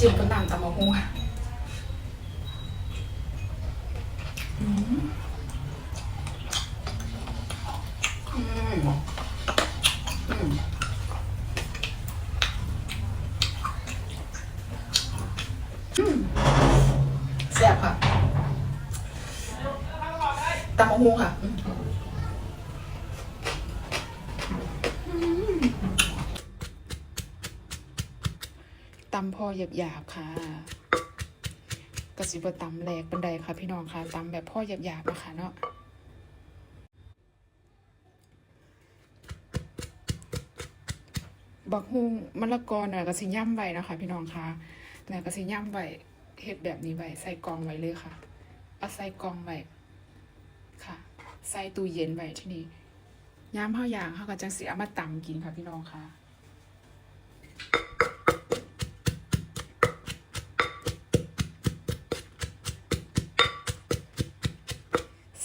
จิ้มกับน้ำตำมะฮุ่งค่ะอืมอืมอืมอืมแซ่บค่ะตำมะฮุ่งค่ะอืม ตำพ อหยาบๆค่ะกระสิบตำแหลกบันไดค่ะ พี่น้องค่ะตำแบบพ่อหยาบๆนะคะเนาะบักฮุงมะละกอหน่อยกระสิย่ำไว้นะคะ พี่น้องค่ะหน่อยกระสิย่ำไว้เห็ดแบบนี้ไว้ใส่กองไว้เลยค่ะ เอาใส่กองไว้ค่ะ ใส่ตู้เย็นไว้ที่นี่ย่ำข้าวยางเขาก็จังสีเอามาตำกินค่ะพี่น้องค่ะ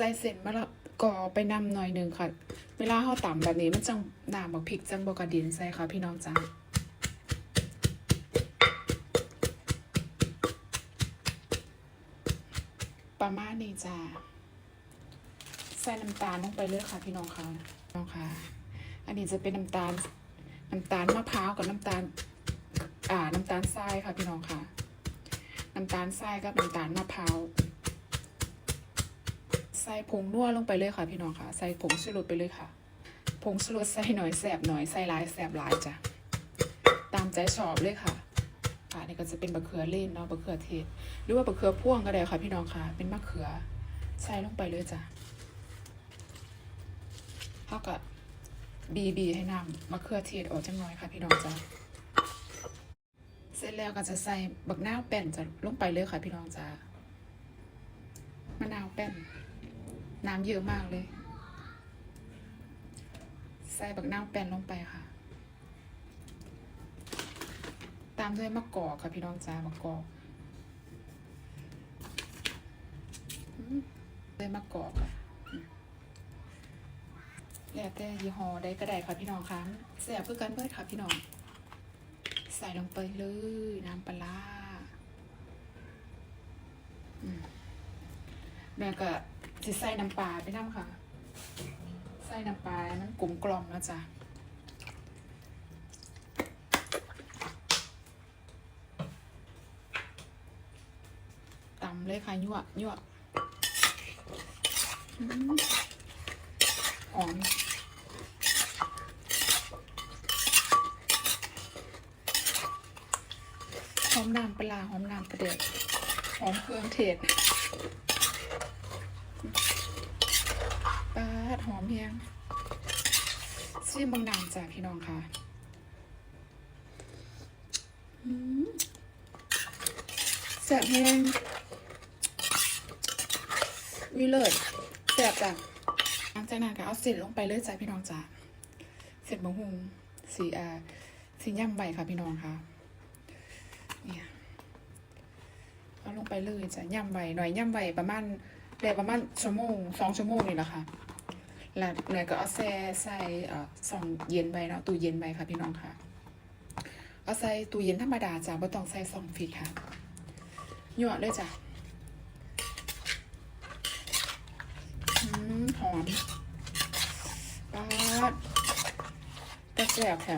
ใส่เส้นมะละกอไปนำหน่อยหนึ่งค่ะ เวลาเขาตำแบบนี้มันจังน้ำบักพริกจังบกระเดินใส่ค่ะพี่น้องจ้าประมาณนี้จ้าใส่น้ำตาลลงไปเลยค่ะพี่น้องค่ะน้องค่ะ อันนี้จะเป็นน้ำตาลน้ำตาลมะพร้าวกับน้ำตาล อ่า น้ำตาลทรายค่ะพี่น้องค่ะ น้ำตาลทรายกับน้ำตาลมะพร้าว ส่ผงนัวลงไปเลยค่ะพี่น้องค่ะ ใส่ผงชูรสไปเลยค่ะ ผงชูรสใส่หน่อยแสบหน่อยใส่หลายแสบหลายจ้ะ ตามใจชอบเลยค่ะค่ะนี่ก็จะเป็นบะเขือเล่นเนาะบะเขือเทศ หรือว่าบะเขือพ่วงก็ได้ค่ะพี่น้องค่ะ เป็นมะเขือใส่ลงไปเลยจ้ะเท่ากับบีบีให้น้ำมะเขือเทศออกจังหน่อยค่ะพี่น้องจ้ะเสร็จแล้วก็จะใส่บักนาวแป้นจะลงไปเลยค่ะพี่น้องจ้ามะนาวแป้น น้ำเยอะมากเลย ใส่บักนาวแป้นลงไปค่ะ ตามด้วยมะกอกค่ะพี่น้องจ้ามะกอกด้วยมะกอกค่ะแล้วแต่ยี่ห้อใดก็ได้ค่ะพี่น้องค่ะแซ่บเพื่อกันเบิดค่ะพี่น้อง ใส่ลงไปเลยน้ำปลาร้าอืมแล้วก็ จะใส่น้ำปลาไปน้ำค่ะ ใส่น้ำปลามันกลมกล่อมนะจ๊ะตำเลยค่ะยั่วยั่วหอมหอมน้ำปลาหอมน้ำปลาเดือดหอมเครื่องเทศปลาด หอมเพียงซีมบางนางจ้ะพี่น้องค่ะอืมแซ่บแห้งวิเลิศแซ่บจ้ะหลังจากนั้นก็เอาเสร็จลงไปเลยจ้ะพี่น้องจ้ะเสร็จบะฮุงสีอ่าสีย่ำใบค่ะพี่น้องค่ะเนี่ยเอาลงไปเลยจะย่ำใบหน่อยย่ำใบประมาณได้ประมาณชั่วโมงสองชั่วโมงนี่แหละค่ะ แล้วหน่อยก็เอาแซ่ใส่เอ่อซองเย็นใบเนาะตู้เย็นใบค่ะพี่น้องค่ะ เอาใส่ตู้เย็นธรรมดาจ้ะไม่ต้องใส่ซองฟิตค่ะหยอดเลยจ้ะหอมปาดแต่แซ่บค่ะ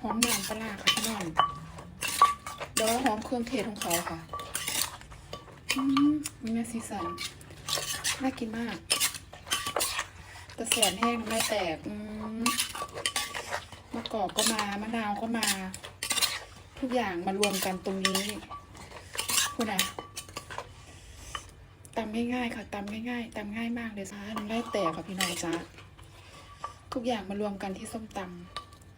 หอมน้ำปลาค่ะพี่น้องแล้วหอมเครื่องเทศของเขาค่ะมมีแม่สีสัน น่ากินมาก ต่แสนแห้งไม่แตกอืมมะกอกก็มามะนาวก็มา ทุกอย่างมารวมกันตรงนี้คุณอะตำง่ายๆค่ะตำง่ายๆตำง่ายมากเลยจ้าน้ำได้แตกค่ะพี่น้องจ้าทุกอย่างมารวมกันที่ส้มต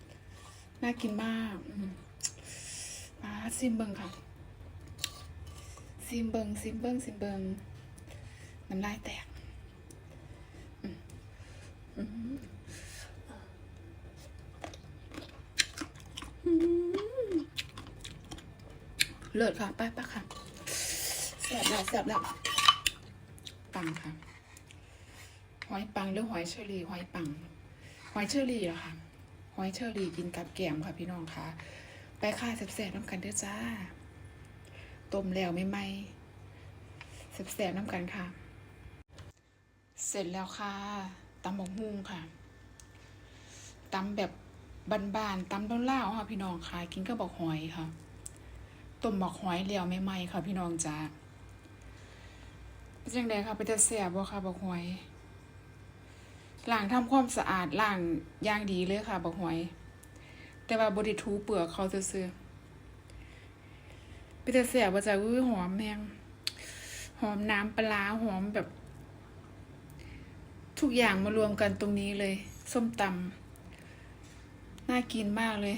ำน่ากินมากมาซิมเบิงค่ะซิมเบิงซิมเบิงซิมเบิงน้ำลายแตก เลิศค่ะไปไปค่ะแสบแล้วแสบแล้วปังค่ะหอยปังหรือหอยเชอรี่หอยปัง หอยเชอรี่เหรอคะหอยเชอรี่กินกับแกมค่ะพี่น้องค่ะ ไปค่าแซ่บๆน้ำกันเด้อจ้าต้มแล้วไม่ไหมแสบๆน้ำกันค่ะ เสร็จแล้วค่ะ ตำบักฮุ่งค่ะตำแบบบานๆตำเล่าค่ะ พี่น้องค่ะกินก็บอกหอยค่ะต้มบักหอยแล้วไม่ไหมค่ะ พี่น้องจ้าเป็นจังไดค่ะเป็นจะแสบบ่ค่ะบักหอยล้างทำความสะอาดล้างอย่างดีเลยค่ะบักหอย แต่ว่าบไดิทูเปลือกเขาซื่อๆเป็นจะแสบว่าจะอุ้ยหอมแมงหอมน้ำปลาหอมแบบ ทุกอย่างมารวมกันตรงนี้เลย ส้มตำน่ากินมากเลย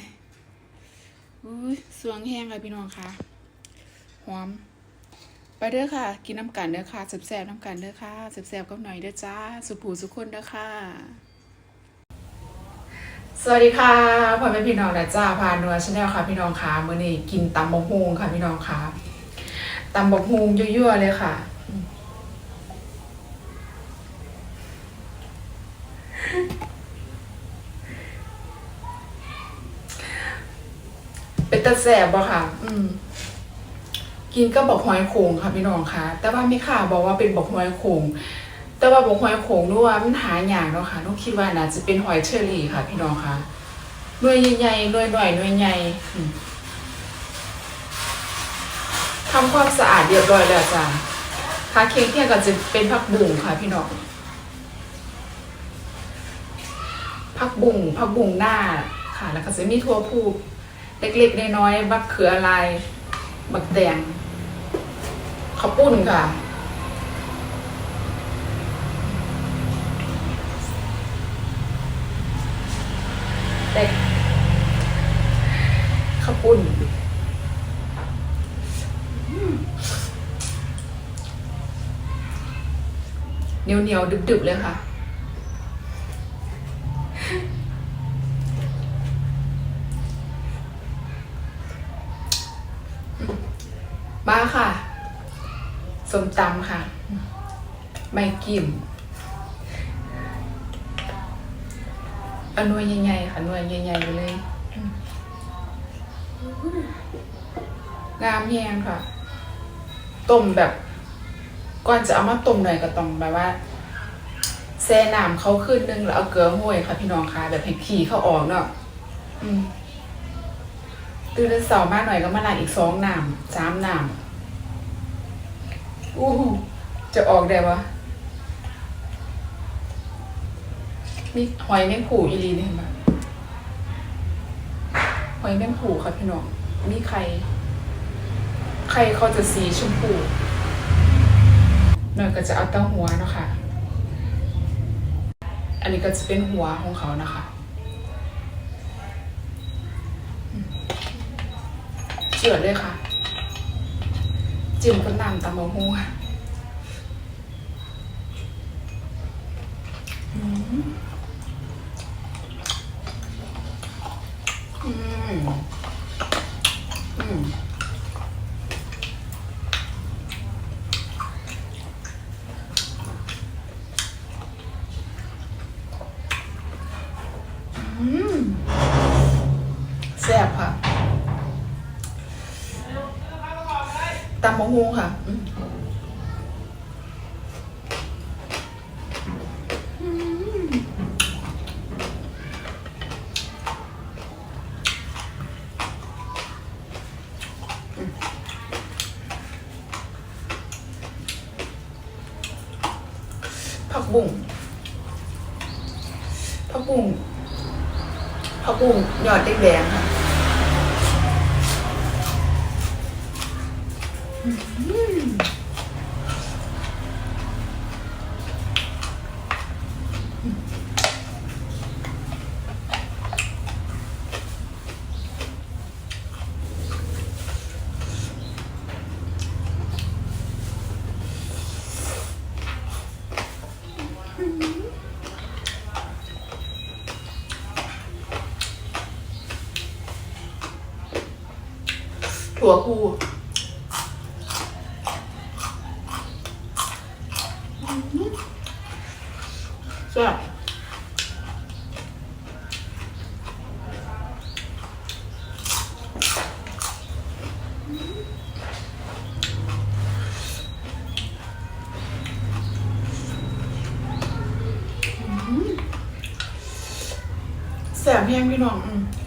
อุ้ยสวงแห้งเลยพี่น้องค่ะหอม ไปเด้อค่ะ กินน้ำกันเด้อค่ะแซ่บๆน้ำกันเด้อค่ะแซ่บๆกับหน่อยเด้อจ้า สุผูสุขคนเด้อค่ะ สวัสดีค่ะพ่อแม่พี่น้องนะจ้าพานัวชาแนลค่ะพี่น้องค่ะมื้อนี้กินตำบกฮุงค่ะพี่น้องค่ะตำบกฮุงยั่วๆเลยค่ะ เป็นตะแสบบ่ค่ะ อืม กินก็บอกหอยโขงค่ะพี่น้องค่ะ แต่ว่าไม่ค่ะบอกว่าเป็นบอกหอยโขงแต่ว่าบอกหอยโขงนู่นว่ามันหาอย่างเนาะค่ะนุกคิดว่าน่าจะเป็นหอยเชอรี่ค่ะ พี่น้องค่ะหน่วยใหญ่ๆหน่วยหน่อยหน่วยใหญ่ทำความสะอาดเรียบร้อยแล้วจ้ะผักเคียงเคียงก็จะเป็นผักบุ้งค่ะพี่น้องผักบุ้งผักบุ้งหน้าค่ะ แล้วก็จะมีทั่วพู เล็กๆน้อยๆบักเขือลายบักแดงข้าวปุ้นค่ะ แต่ข้าวปุ้นเหนียวเหนียวๆดึบๆเลยค่ะ มาค่ะส้มตำค่ะ ไม่กิ่มอนวยใหญ่ๆค่ะนวยใหญ่ๆไปเลยงามแยงค่ะ ต้มแบบ ก่อนจะเอามาต้มหน่อยก็ต้องแบบว่าแช่น้ำเขาขึ้นนึงแล้วเอาเกลือห้วยค่ะ พี่น้องค่ะ แบบให้ขี้เขาออกเนาะอืม ตื่นเสาร์มาหน่อยก็มาล้างอีกสองน้ำสามน้ำอู้จะออกได้ปะมีหอยแมงผู่อีหลีนี่เห็นปะหอยแมงผู่ค่ะพี่น้องมีไข่ไข่เขาจะสีชมพูหน่อยก็จะเอาเต้าหัวเนาะค่ะอันนี้ก็จะเป็นหัวของเขานะคะ จือดเลยค่ะ จิ้มกับน้ำตำมะฮูค่ะอืมอืมอืมอืมแซ่บค่ะ ตำมะฮวงค่ะ กูแซ่บแสบแห้งพี่น้องอ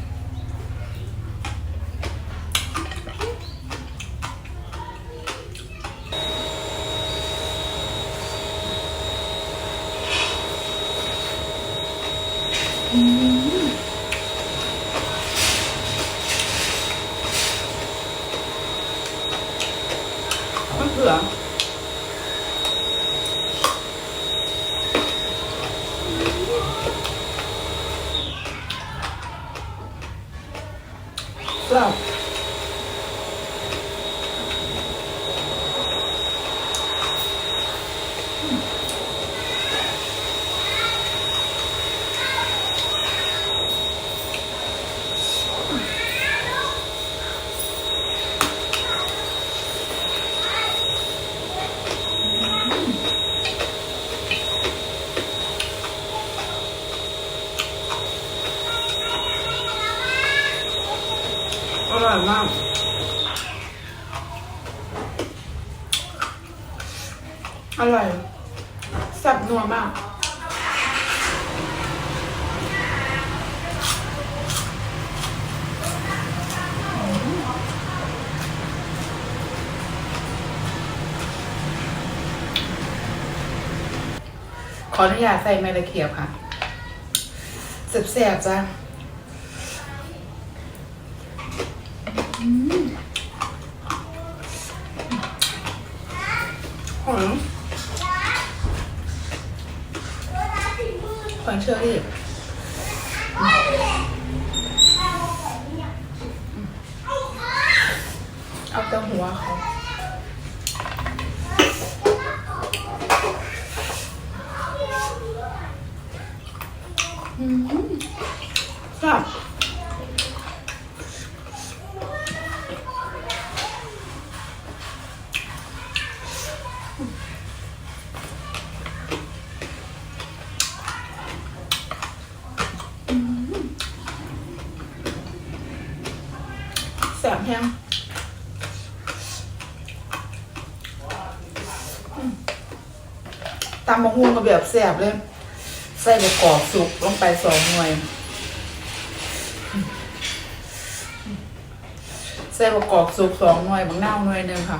ขออนุญาตใส่ไมละเขียบค่ะเสียบๆจ้ะหอมหอยเชอรี่เอาแต่หัวเขา อืมแซ่บแสบแห้งอืมตำมะฮุ่งก็แบบแสบเลย ใส่บะกอบสุกลงไปสองหน่วย ใส่บะกอบสุกสองหน่วยบางหน้าหน่วยหนึ่งค่ะ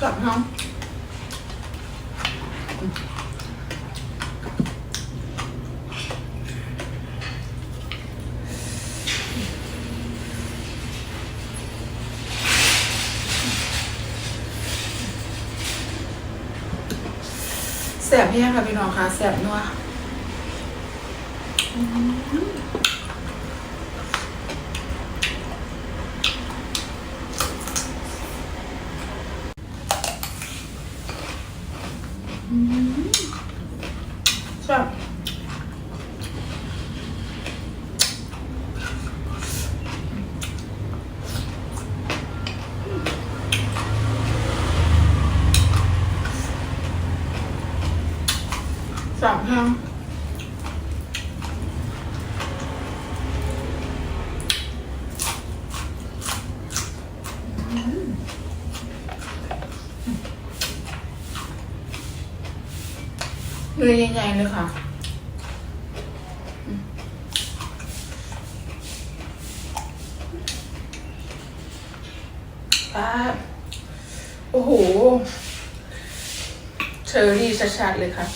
จับน้ำ บ แห้งค่ะพี่น้องค่ะแสบนัวค่ะมอืมแซ่บแซ่บแห้งเนื้อ ใหญ่เลยค่ะอืมอ่าโอ้โหเชอรี่ชัดๆเลยค่ะ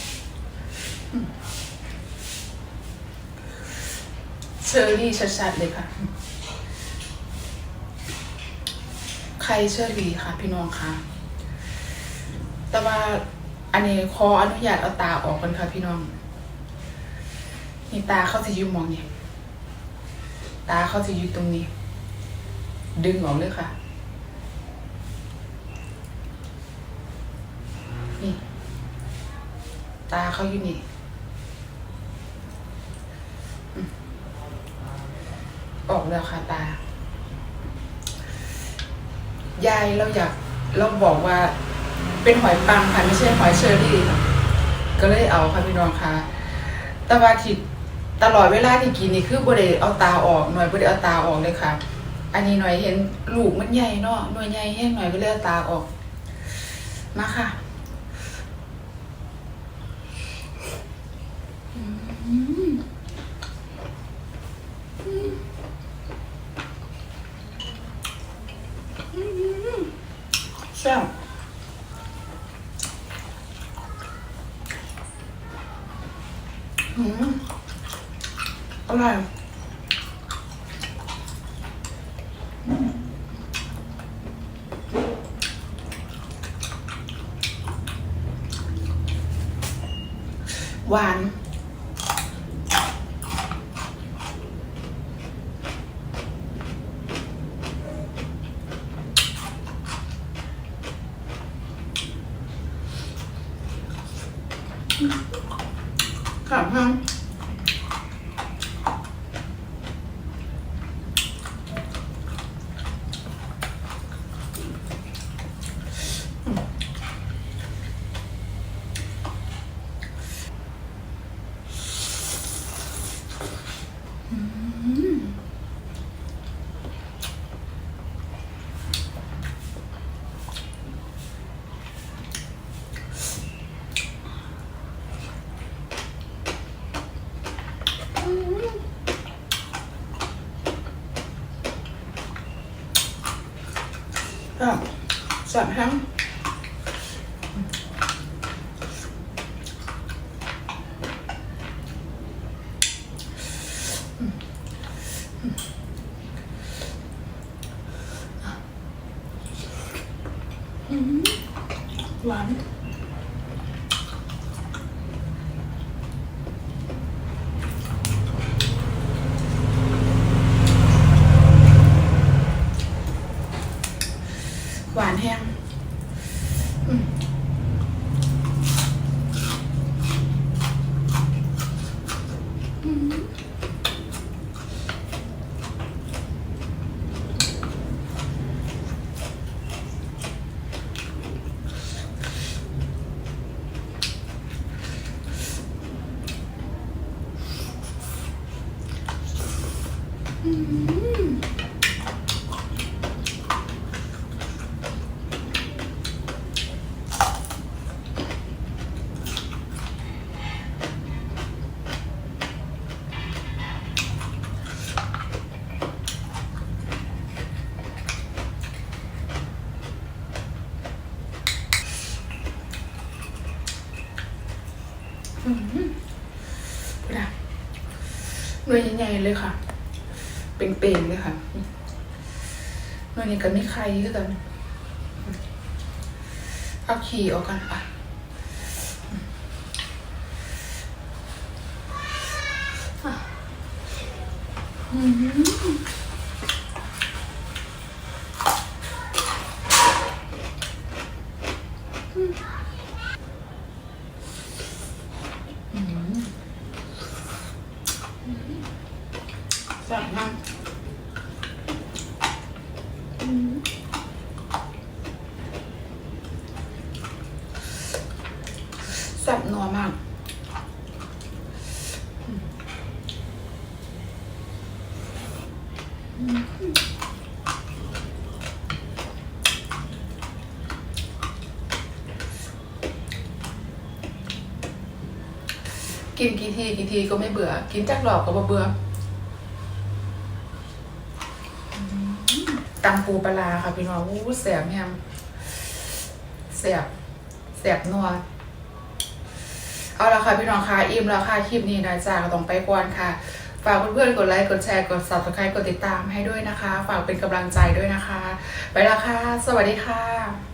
เชอรี่ชัดๆเลยค่ะ ใครเชอรี่ค่ะ พี่น้องค่ะ แต่ว่า อันนี้ขออนุญาตเอาตาออกกันค่ะพี่น้องนี่ตาเขาจะยู่มองเนี่ยตาเขาจะอยู่ตรงนี้ ดึงออกเลยค่ะ นี่ ตาเขาอยู่นี่ ออกแล้วค่ะตา ยายเราอยากเราบอกว่า เป็นหอยปังค่ะไม่ใช่หอยเชอรี่ ก็เลยเอาค่ะพี่น้องค่ะแต่ว่าที่ตลอดเวลาที่กินนี่คือบ่ได้เอาตาออกหน่อยบ่ได้เอาตาออกเลยค่ะ อันนี้หน่อยเห็นลูกมันใหญ่เนาะหน่วยใหญ่แห้งหน่อยก็เลยเอาตาออก มาค่ะอืมแซ่บ อืมอร่อยหวาน วยังไงเลยค่ะ เป็นเป่งเลยค่ะวันนี้ก็ไม่ใครก็แต่เอาขี่ออกกันไปอืม นกี่ทีกี่ทีก็ไม่เบื่อ กินจักรอบก็บ่เบื่ออืมตำปูปลาร้าค่ะพี่น้องอู้แสบแฮมแสบแสบนัวเอาละค่ะพี่น้องค่ะอิ่มแล้วค่ะคลิปนี้นะจ๊ะก็ต้องไปก่อนค่ะฝากเพื่อนๆกดไลค์กดแชร์กด subscribe กดติดตามให้ด้วยนะคะ ฝากเป็นกำลังใจด้วยนะคะ ไปและค่ะ สวัสดีค่ะ